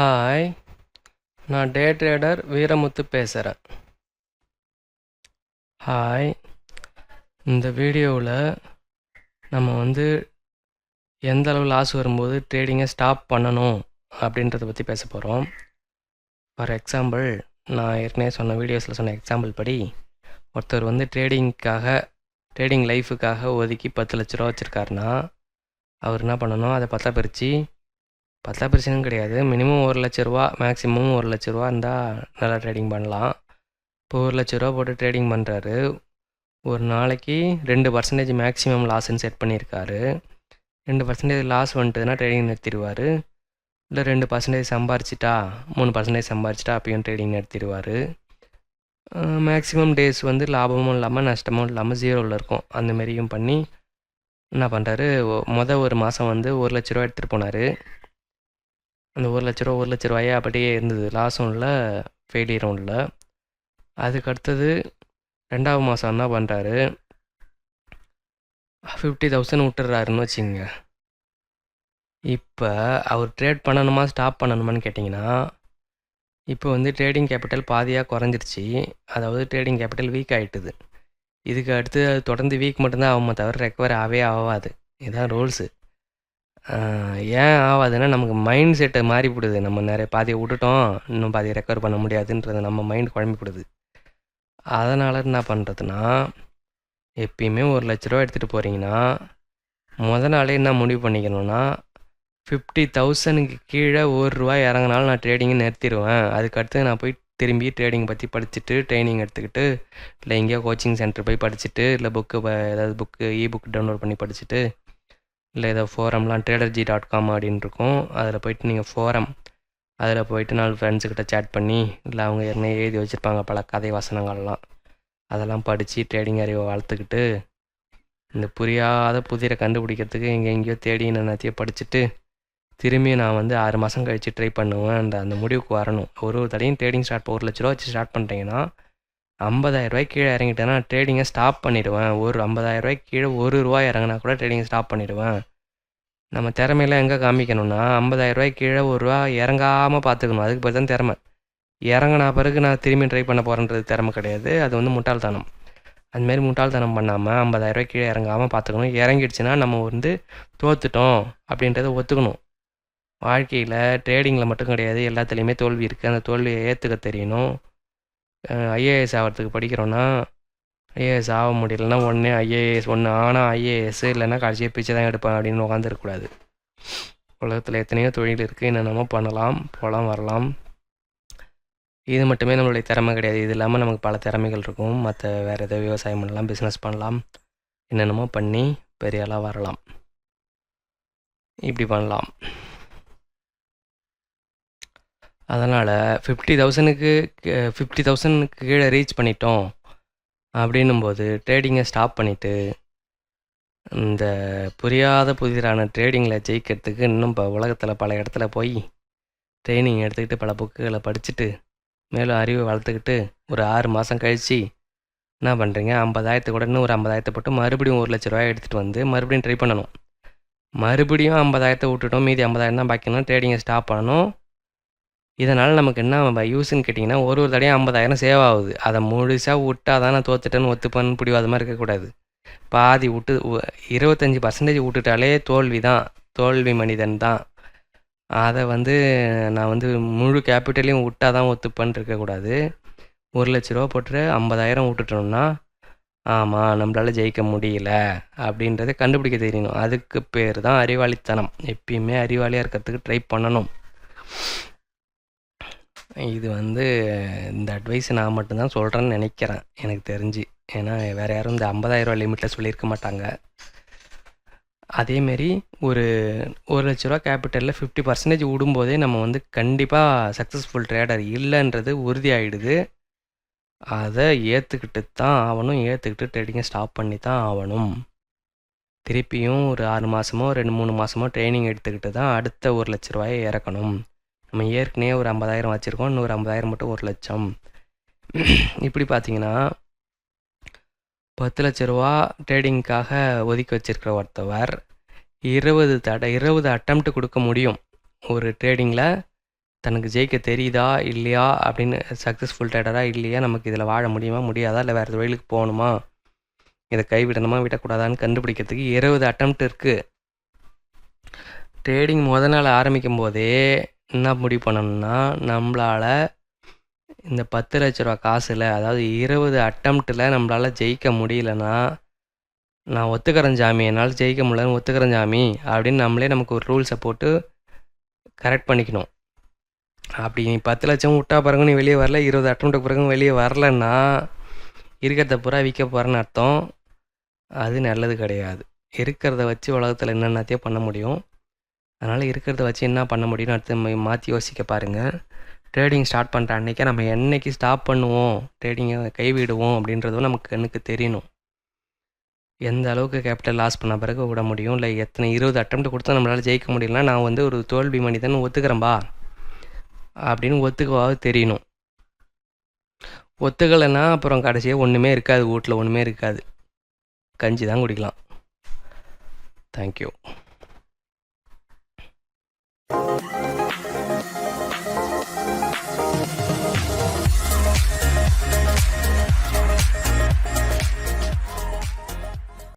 Hi நான் டே trader Veeramuthu பேசுகிறேன் hi இந்த வீடியோவில் நம்ம வந்து எந்த அளவு லாஸ் வரும்போது ட்ரேடிங்கை ஸ்டாப் பண்ணணும் அப்படின்றத பற்றி பேச போகிறோம் ஃபார் எக்ஸாம்பிள் நான் ஏற்கனவே சொன்ன வீடியோஸில் சொன்ன எக்ஸாம்பிள் படி ஒருத்தர் வந்து ட்ரேடிங்க்காக ட்ரேடிங் லைஃபுக்காக ஒதுக்கி பத்து லட்ச ரூபா வச்சுருக்காருன்னா அவர் என்ன பண்ணணும்? அதை பத்தா பிரித்து பத்தா பிரச்சனையும் கிடையாது. மினிமம் ஒரு லட்ச ரூபா மேக்ஸிமம் ஒரு லட்ச ரூபா இருந்தால் நல்லா ட்ரேடிங் பண்ணலாம். இப்போ ஒரு லட்ச ரூபா போட்டு ட்ரேடிங் பண்ணுறாரு ஒரு நாளைக்கு ரெண்டு பர்சன்டேஜ் மேக்ஸிமம் லாஸ்ன்னு செட் பண்ணியிருக்காரு. ரெண்டு பர்சன்டேஜ் லாஸ் வந்துட்டுதுன்னா ட்ரேடிங் நிறுத்திடுவார். இல்லை ரெண்டு பர்சன்டேஜ் சம்பாரிச்சிட்டா மூணு பர்சன்டேஜ் சம்பாரிச்சிட்டா அப்பயும் ட்ரேடிங் நிறுத்திடுவார். மேக்ஸிமம் டேஸ் வந்து லாபமும் இல்லாமல் நஷ்டமும் இல்லாமல் ஜீரோவில் இருக்கும். அந்தமாரியும் பண்ணி என்ன பண்ணுறாரு மொதல் ஒரு மாதம் வந்து ஒரு லட்ச ரூபா எடுத்துகிட்டு போனார். அந்த ஒரு லட்ச ரூபா ஒரு லட்ச ரூபாயே அப்படியே இருந்தது. லாஸ் இல்லை ஃபெயிலியர் இல்லை. அதுக்கு அடுத்தது ரெண்டாவது மாதம் என்ன பண்ணுறாரு ஃபிஃப்டி தௌசண்ட் விட்டுறாருன்னு வச்சுங்க இப்போ அவர் ட்ரேட் பண்ணணுமா ஸ்டாப் பண்ணணுமான்னு கேட்டிங்கன்னா இப்போ வந்து ட்ரேடிங் கேபிட்டல் பாதியாக குறைஞ்சிருச்சு. அதாவது ட்ரேடிங் கேபிட்டல் வீக் ஆகிட்டுது இதுக்கு அடுத்து அது தொடர்ந்து வீக் மட்டும்தான் ஆகுமே தவிர ரெக்கவர் ஆகவே ஆகாது. இதுதான் ரூல்ஸு ஏன் ஆகாதுன்னா நமக்கு மைண்ட் செட்டை மாறி விடுது நம்ம நிறைய பாதியை விட்டுட்டோம். இன்னும் பாதியை ரெக்கவர் பண்ண முடியாதுன்றது நம்ம மைண்ட் குழம்பி விடுது அதனால் என்ன பண்ணுறதுன்னா எப்பயுமே ஒரு லட்ச ரூபா எடுத்துகிட்டு போகிறீங்கன்னா முத நாளே என்ன முடிவு பண்ணிக்கணும்னா ஃபிஃப்டி தௌசண்ட்க்கு கீழே ஒரு ரூபா இறங்கினாலும் நான் ட்ரேடிங்கை நிறுத்திடுவேன் அதுக்கடுத்து நான் போய் திரும்பி ட்ரேடிங் பற்றி படிச்சுட்டு ட்ரைனிங் எடுத்துக்கிட்டு இல்லை எங்கேயோ கோச்சிங் சென்டர் போய் படிச்சுட்டு இல்லை புக்கு ஏதாவது புக்கு இ புக் டவுன்லோட் பண்ணி படிச்சுட்டு இல்லை ஏதோ ஃபோரம்லாம் ட்ரேடர்ஜி டாட் காம் அப்படின்னு இருக்கும் அதில் போயிட்டு நீங்கள் ஃபோரம் அதில் போயிட்டு நாலு ஃப்ரெண்ட்ஸுக்கிட்ட சேட் பண்ணி இல்லை அவங்க என்ன எழுதி வச்சுருப்பாங்க பல கதை வசனங்கள்லாம். அதெல்லாம் படித்து ட்ரேடிங் அறிவை வளர்த்துக்கிட்டு இந்த புரியாத புதிரை கண்டுபிடிக்கிறதுக்கு எங்கே எங்கேயோ தேடி என்னத்தையோ படிச்சுட்டு திரும்பி நான் வந்து ஆறு மாதம் கழித்து ட்ரை பண்ணுவேன். அந்த அந்த முடிவுக்கு வரணும். ஒரு ஒரு தடையும் ட்ரேடிங் ஸ்டார்ட் ஒரு லட்ச ரூபா வச்சு ஸ்டார்ட் ஐம்பதாயிரம் ரூபாய்க்கு கீழே இறங்கிட்டேன்னா ட்ரேடிங்கை ஸ்டாப் பண்ணிவிடுவேன் ஒரு ஐம்பதாயிரரூபாய்க்கு கீழே ஒரு ரூபா இறங்கினா கூட ட்ரேடிங்கை ஸ்டாப் பண்ணிடுவேன். நம்ம திறமையெல்லாம் எங்கே காமிக்கணும்னா ஐம்பதாயிரரூபாய்க்கு கீழே ஒரு ரூபா இறங்காமல் பார்த்துக்கணும் அதுக்கு பேர் தான் திறமை. இறங்கினா பிறகு நான் திரும்பி ட்ரை பண்ண போகிறேன்றது திறமை கிடையாது. அது வந்து முட்டாள்தனம். அதுமாரி முட்டாள்தனம் பண்ணாமல் ஐம்பதாயிரரூபாய்க்கு கீழே இறங்காமல் பார்த்துக்கணும் இறங்கிடுச்சுன்னா நம்ம வந்து தோத்துட்டோம் அப்படின்றத ஒத்துக்கணும். வாழ்க்கையில் ட்ரேடிங்கில் மட்டும் கிடையாது. எல்லாத்துலேயுமே தோல்வி இருக்குது அந்த தோல்வியை ஏற்றுக்க தெரியணும். ஐஏஎஸ் ஆகிறதுக்கு படிக்கிறோன்னா ஐஏஎஸ் ஆக முடியலன்னா ஒன்று ஐஏஎஸ் ஒன்று ஆனால் ஐஏஎஸ் இல்லைன்னா கடைசியாக பிச்சை தான் எடுப்பேன் அப்படின்னு உட்காந்துருக்கக்கூடாது உலகத்தில் எத்தனையோ தொழில் இருக்குது என்னென்னமோ பண்ணலாம் போகலாம் வரலாம். இது மட்டுமே நம்மளுடைய திறமை கிடையாது. இது இல்லாமல் நமக்கு பல திறமைகள் இருக்கும். மற்ற வேறு ஏதோ விவசாயம் பண்ணலாம் பிஸ்னஸ் பண்ணலாம். என்னென்னமோ பண்ணி பெரிய ஆளாக வரலாம். இப்படி பண்ணலாம். அதனால் ஃபிஃப்டி தௌசண்ட்க்கு ஃபிஃப்டி தௌசண்ட்க்கு கீழே ரீச் பண்ணிட்டோம். அப்படின்னும்போது ட்ரேடிங்கை ஸ்டாப் பண்ணிவிட்டு இந்த புரியாத புதிரான ட்ரேடிங்கில் ஜெயிக்கிறதுக்கு இன்னும் இப்போ உலகத்தில் பல இடத்துல போய் ட்ரைனிங் எடுத்துக்கிட்டு பல புக்குகளை படிச்சுட்டு மேலும் அறிவை வளர்த்துக்கிட்டு ஒரு ஆறு மாதம் கழித்து என்ன பண்ணுறீங்க ஐம்பதாயிரத்து கூட இன்னும் ஒரு ஐம்பதாயிரத்தை போட்டு மறுபடியும் ஒரு லட்ச ரூபாய் எடுத்துகிட்டு வந்து மறுபடியும் ட்ரை பண்ணணும். மறுபடியும் ஐம்பதாயிரத்தை விட்டுட்டோம். மீதி ஐம்பதாயிரம் தான் பாக்கினா ட்ரேடிங்கை ஸ்டாப் பண்ணணும். இதனால் நமக்கு என்ன யூஸ்ன்னு கேட்டிங்கன்னா ஒரு ஒரு தடையும் ஐம்பதாயிரம் சேவ் ஆகுது. அதை முழுசாக விட்டால் தான் நான் தோத்துட்டேன்னு ஒத்துப்பேன்னு பிடிவாதமாக இருக்கக்கூடாது பாதி விட்டு இருபத்தஞ்சி பர்சன்டேஜ் விட்டுட்டாலே தோல்வி தான். தோல்வி மனிதன் தான். அதை வந்து நான் வந்து முழு கேபிட்டலையும் விட்டால் தான் ஒத்துப்பேன்னு இருக்கக்கூடாது ஒரு லட்ச ரூபா போட்டு ஐம்பதாயிரம் விட்டுட்டோம்னா ஆமாம் நம்மளால் ஜெயிக்க முடியல அப்படின்றத கண்டுபிடிக்க தெரியணும். அதுக்கு பேர் தான் அறிவாளித்தனம். எப்பயுமே அறிவாளியாக இருக்கிறதுக்கு ட்ரை பண்ணணும். இது வந்து இந்த அட்வைஸ் நான் மட்டும்தான் சொல்கிறேன்னு நினைக்கிறேன். எனக்கு தெரிஞ்சு. ஏன்னா வேறு யாரும் இந்த ஐம்பதாயிரரூவா லிமிட்டில் சொல்லியிருக்க மாட்டாங்க. அதேமாரி ஒரு ஒரு லட்ச ரூபா கேபிட்டலில் ஃபிஃப்டி பர்சன்டேஜ் விடும்போதே நம்ம வந்து கண்டிப்பாக சக்ஸஸ்ஃபுல் ட்ரேடர் இல்லைன்றது உறுதி ஆகிடுது அதை ஏற்றுக்கிட்டு தான் ஆகணும். ஏற்றுக்கிட்டு ட்ரேடிங்கை ஸ்டாப் பண்ணி தான் ஆகணும். திருப்பியும் ஒரு ஆறு மாதமோ ரெண்டு மூணு மாதமோ ட்ரைனிங் எடுத்துக்கிட்டு தான் அடுத்த ஒரு லட்ச ரூபாயை இறக்கணும். நம்ம ஏற்கனவே ஒரு ஐம்பதாயிரம் வச்சுருக்கோம் இன்னொரு ஐம்பதாயிரம் மட்டும் ஒரு லட்சம். இப்படி பார்த்தீங்கன்னா பத்து லட்ச ரூபா ட்ரேடிங்க்காக ஒதுக்கி வச்சிருக்கிற ஒருத்தவர் இருபது தட இருபது அட்டம்ப்ட் கொடுக்க முடியும். ஒரு ட்ரேடிங்கில் தனக்கு ஜெயிக்க தெரியுதா இல்லையா அப்படின்னு சக்ஸஸ்ஃபுல் ட்ரேடராக இல்லையா நமக்கு இதில் வாழ முடியுமா முடியாதா இல்லை வேறு தொழிலுக்கு போகணுமா இதை கைவிடணுமா விடக்கூடாதான்னு கண்டுபிடிக்கிறதுக்கு இருபது அட்டம்ப்ட் இருக்குது ட்ரேடிங் முத நாள் ஆரம்பிக்கும் போதே என்ன முடிவு பண்ணணும்னா நம்மளால் இந்த பத்து லட்ச ரூபா காசில் அதாவது இருபது அட்டம்ப்டில் நம்மளால் ஜெயிக்க முடியலன்னா நான் ஒத்துக்கிறேன் ஜாமி என்னால் ஜெயிக்க முடியலன்னு ஒத்துக்கிறேன் ஜாமி அப்படின்னு நம்மளே நமக்கு ஒரு ரூல்ஸை போட்டு கரெக்ட் பண்ணிக்கணும். அப்படி நீ பத்து லட்சம் விட்டா பிறகு நீ வெளியே வரல இருபது அட்டம்ப்ட் பிறகு வெளியே வரலன்னா இருக்கிறத பூரா விற்க போகிறேன்னு அர்த்தம். அது நல்லது கிடையாது. இருக்கிறத வச்சு உலகத்தில் என்னென்னத்தையும் பண்ண முடியும். அதனால் இருக்கிறத வச்சு என்ன பண்ண முடியும்னு அடுத்து மாற்றி யோசிக்க பாருங்கள் ட்ரேடிங் ஸ்டார்ட் பண்ணுற அன்றைக்கே நம்ம என்னைக்கு ஸ்டாப் பண்ணுவோம் ட்ரேடிங்கை கைவிடுவோம் அப்படின்றதும் நமக்கு கண்ணுக்கு தெரியணும். எந்த அளவுக்கு கேபிட்டல் லாஸ் பண்ண பிறகு விட முடியும்? இல்லை எத்தனை இருபது அட்டம் கொடுத்தா நம்மளால் ஜெயிக்க முடியலனா நான் வந்து ஒரு தோல்வி மனிதன் ஒத்துக்கிறேன்பா அப்படின்னு ஒத்துக்கவாவது தெரியணும். ஒத்துக்கலைன்னா அப்புறம் கடைசியாக ஒன்றுமே இருக்காது வீட்டில் ஒன்றுமே இருக்காது. கஞ்சி தான் குடிக்கலாம். தேங்க்யூ